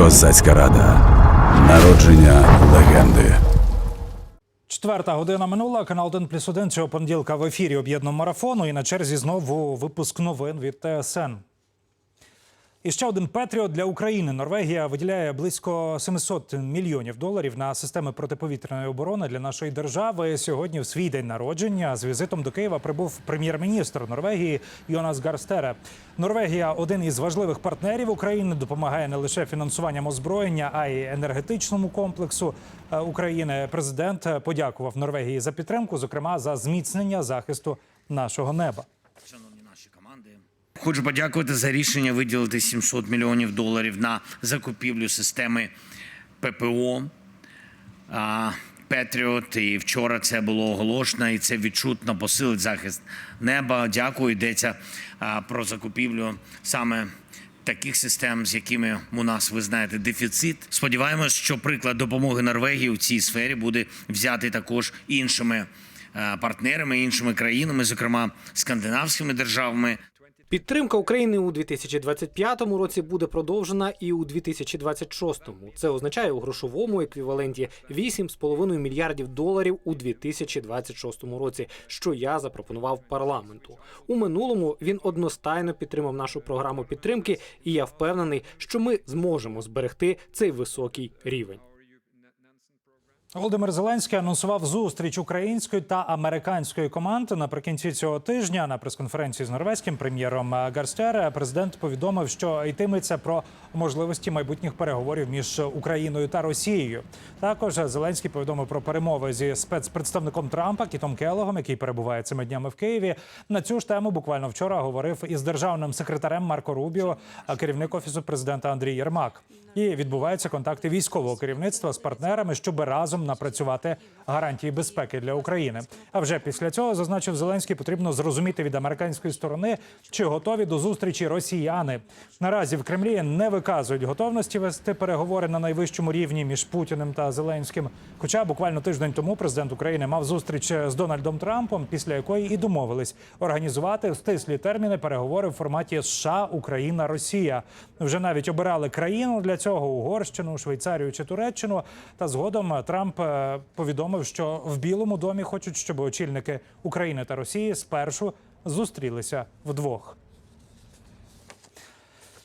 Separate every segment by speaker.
Speaker 1: Козацька рада. Народження легенди.
Speaker 2: Четверта година минула. Канал 1 плюс 1 цього понеділка в ефірі об'єднаного марафону. І на черзі знову випуск новин від ТСН. І ще один Петріот для України. Норвегія виділяє близько 700 мільйонів доларів на системи протиповітряної оборони для нашої держави. Сьогодні, в свій день народження, з візитом до Києва прибув прем'єр-міністр Норвегії Йонас Гарстере. Норвегія один із важливих партнерів України, допомагає не лише фінансуванням озброєння, а й енергетичному комплексу е, України. Президент е, подякував Норвегії за підтримку, зокрема за зміцнення захисту нашого неба.
Speaker 3: Хочу подякувати за рішення виділити 700 мільйонів доларів на закупівлю системи ППО. Петріот. І вчора це було оголошено, і це відчутно посилить захист неба. Дякую. Йдеться про закупівлю саме. Таких систем, з якими у нас ви знаєте дефіцит. Сподіваємось, що приклад допомоги Норвегії у цій сфері буде взятий також іншими партнерами, іншими країнами, зокрема скандинавськими державами.
Speaker 4: Підтримка України у 2025 році буде продовжена і у 2026. Це означає у грошовому еквіваленті 8,5 мільярдів доларів у 2026 році, що я запропонував парламенту. У минулому він одностайно підтримав нашу програму підтримки, і я впевнений, що ми зможемо зберегти цей високий рівень.
Speaker 2: Володимир Зеленський анонсував зустріч української та американської команди наприкінці цього тижня на прес-конференції з норвезьким прем'єром Гарстер. Президент повідомив, що йтиметься про можливості майбутніх переговорів між Україною та Росією. Також Зеленський повідомив про перемови зі спецпредставником Трампа Кітом Келогом, який перебуває цими днями в Києві. На цю ж тему буквально вчора говорив із державним секретарем Марко Рубіо, а керівник офісу президента Андрій Єрмак. І відбуваються контакти військового керівництва з партнерами, щоб разом напрацювати гарантії безпеки для України. А вже після цього зазначив Зеленський, потрібно зрозуміти від американської сторони, чи готові до зустрічі росіяни. Наразі в Кремлі не виказують готовності вести переговори на найвищому рівні між Путіним та Зеленським. Хоча буквально тиждень тому президент України мав зустріч з Дональдом Трампом, після якої і домовились організувати стислі терміни переговори в форматі США, Україна, Росія. Вже навіть обирали країну для цього Угорщину, Швейцарію чи Туреччину. Та згодом Трамп е, повідомив, що в Білому домі хочуть, щоб очільники України та Росії спершу зустрілися вдвох.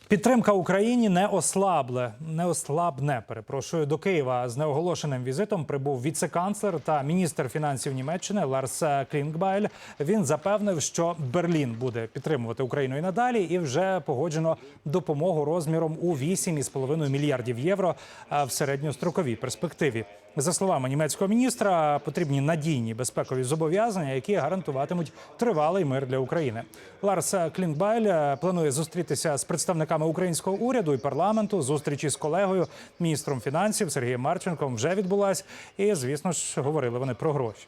Speaker 2: Підтримка Україні не ослабле, не ослабне. Перепрошую до Києва з неоголошеним візитом прибув віце-канцлер та міністр фінансів Німеччини Ларс Клінгбайль. Він запевнив, що Берлін буде підтримувати Україну і надалі, і вже погоджено допомогу розміром у 8,5 мільярдів євро в середньостроковій перспективі. За словами німецького міністра, потрібні надійні безпекові зобов'язання, які гарантуватимуть тривалий мир для України. Ларс Клінгбайль е, планує зустрітися з представниками українського уряду і парламенту. Зустрічі з колегою, міністром фінансів Сергієм Марченком вже відбулась. І звісно ж говорили вони про гроші.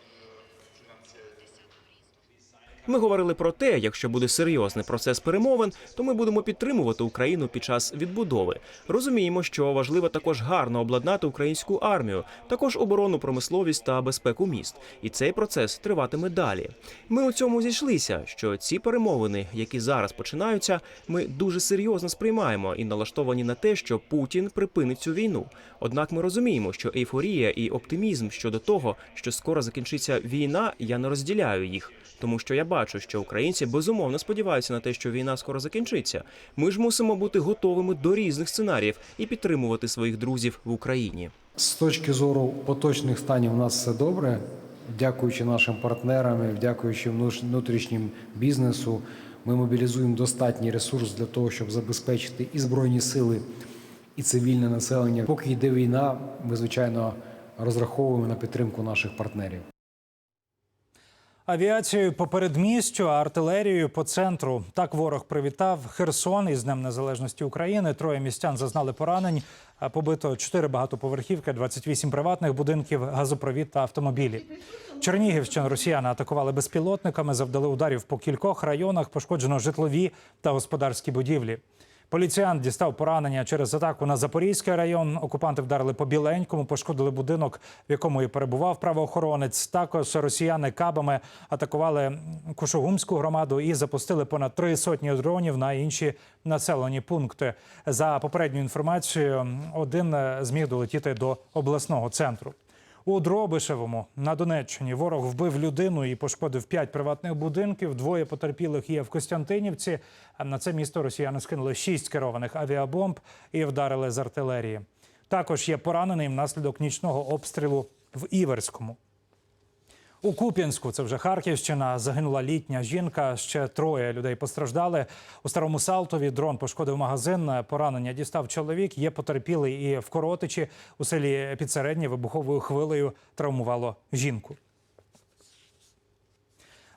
Speaker 5: Ми говорили про те, якщо буде серйозний процес перемовин, то ми будемо підтримувати Україну під час відбудови. Розуміємо, що важливо також гарно обладнати українську армію, також оборонну промисловість та безпеку міст. І цей процес триватиме далі. Ми у цьому зійшлися, що ці перемовини, які зараз починаються, ми дуже серйозно сприймаємо і налаштовані на те, що Путін припинить цю війну. Однак ми розуміємо, що ейфорія і оптимізм щодо того, що скоро закінчиться війна, я не розділяю їх. Тому що я бачу, що українці безумовно сподіваються на те, що війна скоро закінчиться. Ми ж мусимо бути готовими до різних сценаріїв і підтримувати своїх друзів в Україні.
Speaker 6: З точки зору поточних станів у нас все добре. Дякуючи нашим партнерам, дякуючи внутрішнім бізнесу, ми мобілізуємо достатній ресурс для того, щоб забезпечити і збройні сили, і цивільне населення. Поки йде війна, ми звичайно розраховуємо на підтримку наших партнерів.
Speaker 2: Авіацією по передмістю, а артилерією по центру. Так ворог привітав Херсон із Днем Незалежності України. Троє містян зазнали поранень. Побито чотири багатоповерхівки, 28 приватних будинків, газопровід та автомобілі. Чернігівщину росіяни атакували безпілотниками, завдали ударів по кількох районах, пошкоджено житлові та господарські будівлі. Поліціян дістав поранення через атаку на Запорізький район. Окупанти вдарили по біленькому, пошкодили будинок, в якому і перебував правоохоронець. Також росіяни кабами атакували Кушугумську громаду і запустили понад три сотні дронів на інші населені пункти. За попередньою інформацією, один зміг долетіти до обласного центру. У Дробишевому на Донеччині ворог вбив людину і пошкодив п'ять приватних будинків. Двоє потерпілих є в Костянтинівці. На це місто росіяни скинули шість керованих авіабомб і вдарили з артилерії. Також є поранений внаслідок нічного обстрілу в Іверському. У Куп'янську, це вже Харківщина, загинула літня жінка. Ще троє людей постраждали. У старому Салтові дрон пошкодив магазин. Поранення дістав чоловік. Є потерпілий і в Коротичі. У селі підсередні вибуховою хвилею травмувало жінку.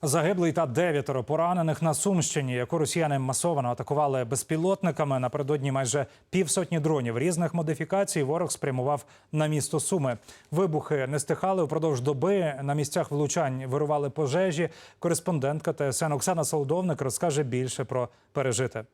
Speaker 2: Загиблий та дев'ятеро поранених на Сумщині, яку росіяни масово атакували безпілотниками. Напередодні майже півсотні дронів різних модифікацій ворог спрямував на місто Суми. Вибухи не стихали упродовж доби. На місцях влучань вирували пожежі. Кореспондентка ТСН Оксана Солодовник розкаже більше про пережите.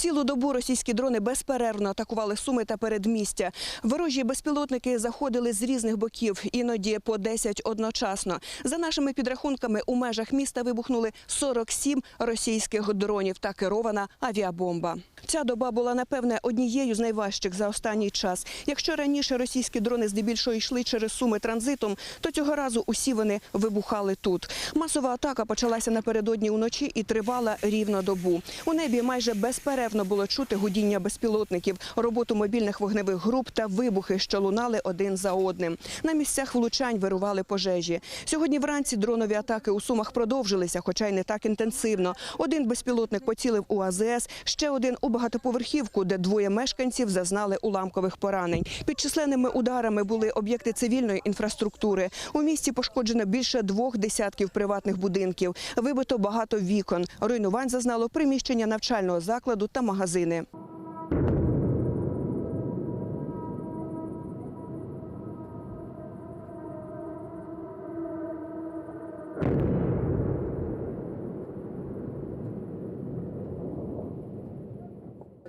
Speaker 7: Цілу добу російські дрони безперервно атакували Суми та передмістя. Ворожі безпілотники заходили з різних боків, іноді по 10 одночасно. За нашими підрахунками, у межах міста вибухнули 47 російських дронів та керована авіабомба. Ця доба була напевне однією з найважчих за останній час. Якщо раніше російські дрони здебільшого йшли через Суми транзитом, то цього разу усі вони вибухали тут. Масова атака почалася напередодні уночі і тривала рівно добу. У небі майже безперервно було чути гудіння безпілотників, роботу мобільних вогневих груп та вибухи, що лунали один за одним. На місцях влучань вирували пожежі. Сьогодні вранці дронові атаки у Сумах продовжилися, хоча й не так інтенсивно. Один безпілотник поцілив у АЗС, ще один у багатоповерхівку, де двоє мешканців зазнали уламкових поранень. Під численними ударами були об'єкти цивільної інфраструктури. У місті пошкоджено більше двох десятків приватних будинків. Вибито багато вікон. Руйнувань зазнало приміщення навчального закладу та магазини.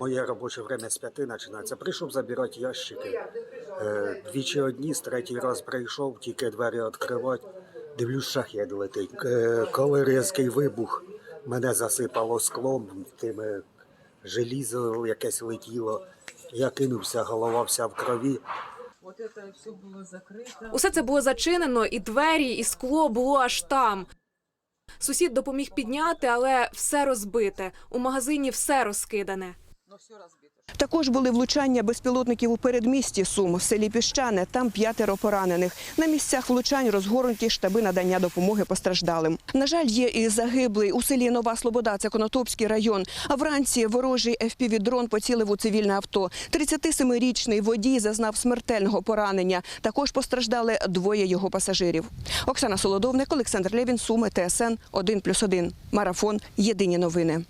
Speaker 8: Моє робоче время з п'яти починається. Прийшов забирати ящики. Е, двічі одні, з третій раз прийшов, тільки двері відкривати. Дивлюсь, шахет летить. Е, коли різкий вибух, мене засипало склом, тими желізо якесь летіло. Я кинувся, голова вся в крові.
Speaker 9: Усе це було зачинено, і двері, і скло було аж там. Сусід допоміг підняти, але все розбите. У магазині все розкидане.
Speaker 7: Також були влучання безпілотників у передмісті Сум, в селі Піщане. Там п'ятеро поранених. На місцях влучань розгорнуті штаби надання допомоги постраждалим. На жаль, є і загиблий у селі Нова Слобода, це Конотопський район. А вранці ворожий FPV-дрон поцілив у цивільне авто. 37-річний водій зазнав смертельного поранення. Також постраждали двоє його пасажирів. Оксана Солодовник, Олександр Левін, Суми, ТСН 1+,1. Марафон. Єдині новини.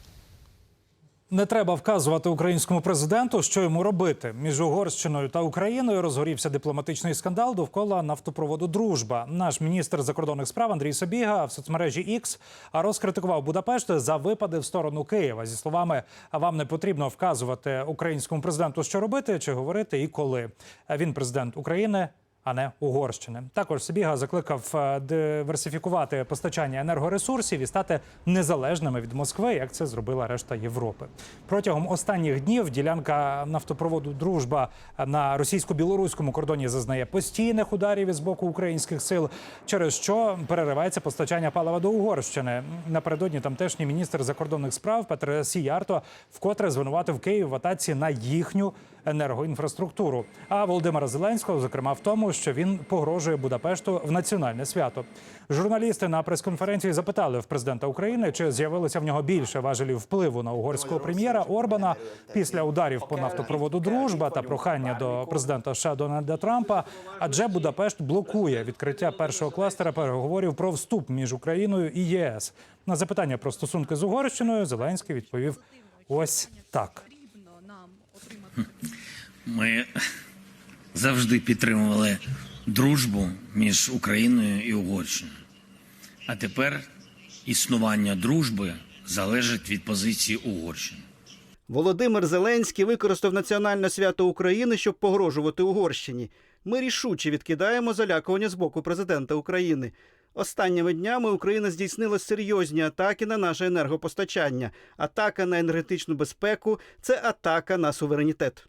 Speaker 2: Не треба вказувати українському президенту, що йому робити. Між Угорщиною та Україною розгорівся дипломатичний скандал довкола нафтопроводу Дружба. Наш міністр закордонних справ Андрій Собіга в соцмережі X розкритикував Будапешт за випади в сторону Києва зі словами: а вам не потрібно вказувати українському президенту, що робити чи говорити, і коли він президент України. А не Угорщини. Також Сибіга закликав е, диверсифікувати постачання енергоресурсів і стати незалежними від Москви, як це зробила решта Європи. Протягом останніх днів ділянка нафтопроводу Дружба на російсько-білоруському кордоні зазнає постійних ударів із боку українських сил, через що переривається постачання палива до Угорщини. Напередодні тамтешній міністр закордонних справ Петр Сіярто вкотре звинуватив Київ в атаці на їхню енергоінфраструктуру. А Володимира Зеленського, зокрема, в тому, що він погрожує Будапешту в національне свято. Журналісти на прес-конференції запитали в президента України, чи з'явилося в нього більше важелів впливу на угорського прем'єра Орбана після ударів по нафтопроводу Дружба та прохання до президента США Дональда Трампа. Адже Будапешт блокує відкриття першого кластера переговорів про вступ між Україною і ЄС. На запитання про стосунки з Угорщиною Зеленський відповів ось так.
Speaker 3: Ми завжди підтримували дружбу між Україною і Угорщиною. А тепер існування дружби залежить від позиції Угорщини.
Speaker 10: Володимир Зеленський використав національне свято України, щоб погрожувати Угорщині. Ми рішуче відкидаємо залякування з боку президента України. Останніми днями Україна здійснила серйозні атаки на наше енергопостачання. Атака на енергетичну безпеку це атака на суверенітет.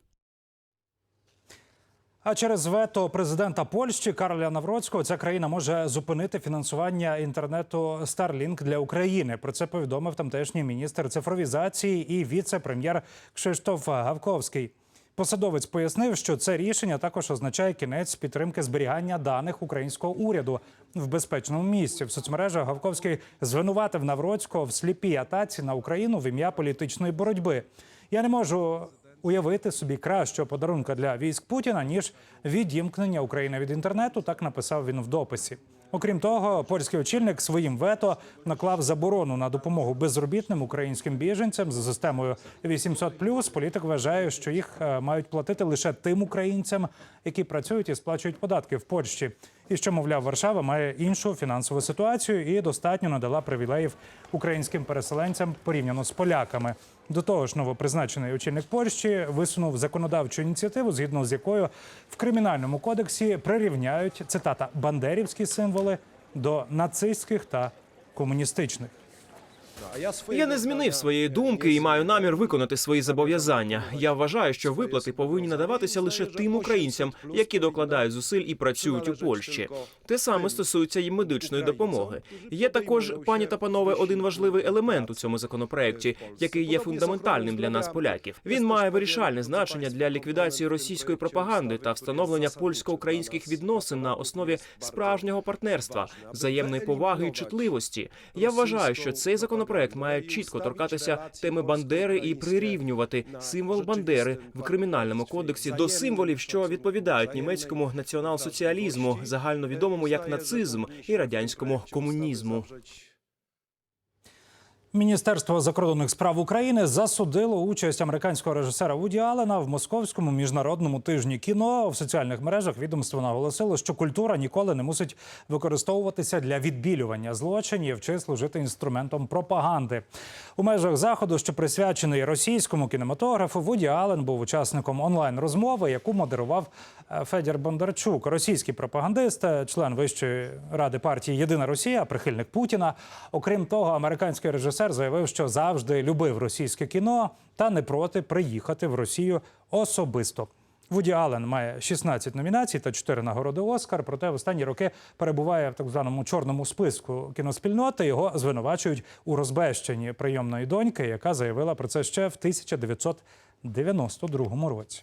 Speaker 2: А через вето президента Польщі Кароля Навроцького ця країна може зупинити фінансування інтернету Starlink для України. Про це повідомив тамтешній міністр цифровізації і віце-прем'єр Кшиштоф Гавковський. Посадовець пояснив, що це рішення також означає кінець підтримки зберігання даних українського уряду в безпечному місці. В соцмережах Гавковський звинуватив Навроцького в сліпій атаці на Україну в ім'я політичної боротьби. Я не можу уявити собі кращого подарунка для військ Путіна ніж відімкнення України від інтернету. Так написав він в дописі. Окрім того, польський очільник своїм вето наклав заборону на допомогу безробітним українським біженцям за системою 800+. Політик вважає, що їх е, мають платити лише тим українцям, які працюють і сплачують податки в Польщі. І що, мовляв, Варшава має іншу фінансову ситуацію і достатньо надала привілеїв українським переселенцям порівняно з поляками. До того ж, новопризначений очільник Польщі висунув законодавчу ініціативу, згідно з якою в кримінальному кодексі прирівняють цитата бандерівські символи до нацистських та комуністичних.
Speaker 5: Я не змінив своєї думки і маю намір виконати свої зобов'язання. Я вважаю, що виплати повинні надаватися лише тим українцям, які докладають зусиль і працюють у Польщі. Те саме стосується і медичної допомоги. Є також, пані та панове, один важливий елемент у цьому законопроекті, який є фундаментальним для нас, поляків. Він має вирішальне значення для ліквідації російської пропаганди та встановлення польсько-українських відносин на основі справжнього партнерства, взаємної поваги і чутливості. Я вважаю, що цей законопроект має чітко торкатися теми Бандери і прирівнювати символ Бандери в кримінальному кодексі до символів, що відповідають німецькому націонал-соціалізму, загальновідомому як нацизм і радянському комунізму.
Speaker 2: Міністерство закордонних справ України засудило участь американського режисера Вуді Аллена в московському міжнародному тижні кіно. В соціальних мережах відомство наголосило, що культура ніколи не мусить використовуватися для відбілювання злочинів чи служити інструментом пропаганди. У межах заходу, що присвячений російському кінематографу, Вуді Аллен був учасником онлайн розмови, яку модерував е, Федір Бондарчук, російський пропагандист, е, член Вищої ради партії Єдина Росія, прихильник Путіна. Окрім того, американський режисер заявив, що завжди любив російське кіно та не проти приїхати в Росію особисто. Вуді Аллен має 16 номінацій та 4 нагороди Оскар. Проте в останні роки перебуває в так званому чорному списку кіноспільноти. Його звинувачують у розбещенні прийомної доньки, яка заявила про це ще в 1992 році.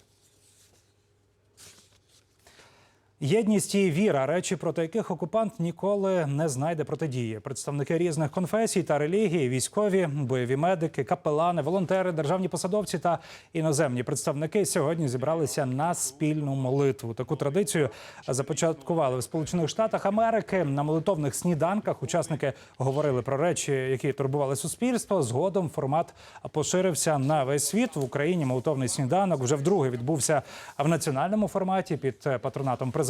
Speaker 2: Єдність і віра речі, проти яких окупант ніколи не знайде протидії. Представники різних конфесій та релігій, військові, бойові медики, капелани, волонтери, державні посадовці та іноземні представники сьогодні зібралися на спільну молитву. Таку традицію започаткували в Сполучених Штатах Америки. На молитовних сніданках учасники говорили про речі, які турбували суспільство. Згодом формат поширився на весь світ. В Україні молитовний сніданок вже вдруге відбувся в національному форматі під патронатом президента.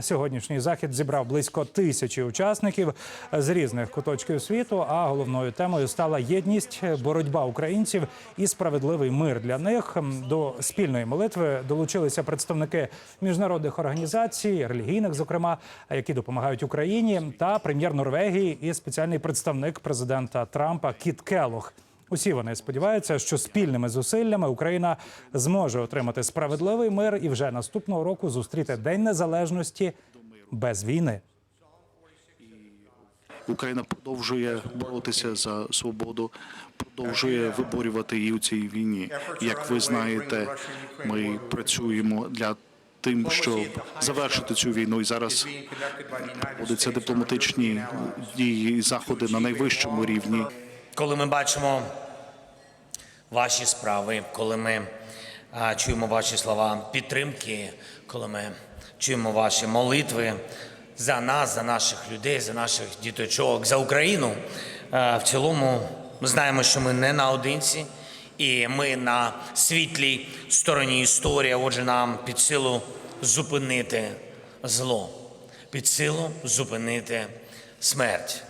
Speaker 2: Сьогоднішній захід зібрав близько тисячі учасників з різних куточків світу. А головною темою стала єдність, боротьба українців і справедливий мир для них. До спільної молитви долучилися представники міжнародних організацій, релігійних, зокрема, які допомагають Україні, та прем'єр Норвегії і спеціальний представник президента Трампа Кіт Келох. Усі вони сподіваються, що спільними зусиллями Україна зможе отримати справедливий мир і вже наступного року зустріти День Незалежності без війни.
Speaker 11: Україна продовжує боротися за свободу, продовжує виборювати її у цій війні. Як ви знаєте, ми працюємо для тим, щоб завершити цю війну, і зараз проводяться дипломатичні дії і заходи на найвищому рівні.
Speaker 3: Коли ми бачимо ваші справи, коли ми а, чуємо ваші слова підтримки, коли ми чуємо ваші молитви за нас, за наших людей, за наших діточок, за Україну. а, В цілому ми знаємо, що ми не наодинці, і ми на світлій стороні історії. Отже, нам під силу зупинити зло, під силу зупинити смерть.